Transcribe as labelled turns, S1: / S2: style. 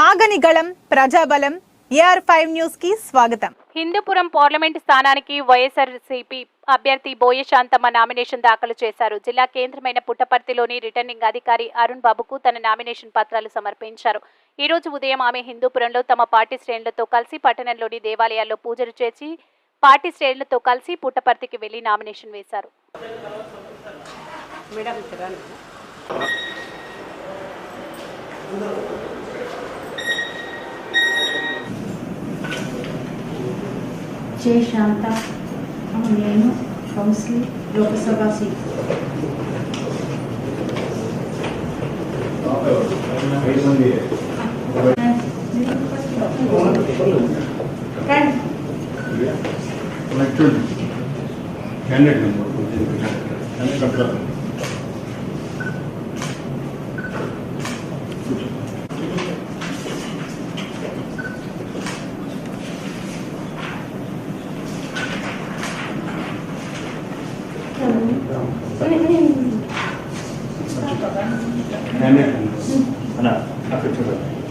S1: ఆగని గళం ప్రజాబలం AR five న్యూస్కి స్వాగతం.
S2: హిందూపురం పార్లమెంట్ స్థానానికి వైఎస్ఆర్సీపీ అభ్యర్థి బోయ శాంతమ్మ నామినేషన్ దాఖలు చేశారు. జిల్లా కేంద్రమైన పుట్టపర్తిలోని రిటర్నింగ్ అధికారి అరుణ్ బాబుకు తన నామినేషన్ పత్రాలు సమర్పించారు. ఈ రోజు ఉదయం ఆమె హిందూపురంలో తమ పార్టీ శ్రేణులతో కలిసి పట్టణంలోని దేవాలయాల్లో పూజలు చేసి పార్టీ శ్రేణులతో కలిసి పుట్టపర్తికి వెళ్ళి నామినేషన్ వేశారు.
S3: జై శాంత నేను కౌన్సిల్ లోకసభ సీట్ రండి.
S4: Candidate number candidate అన్న అక్కడ చూడండి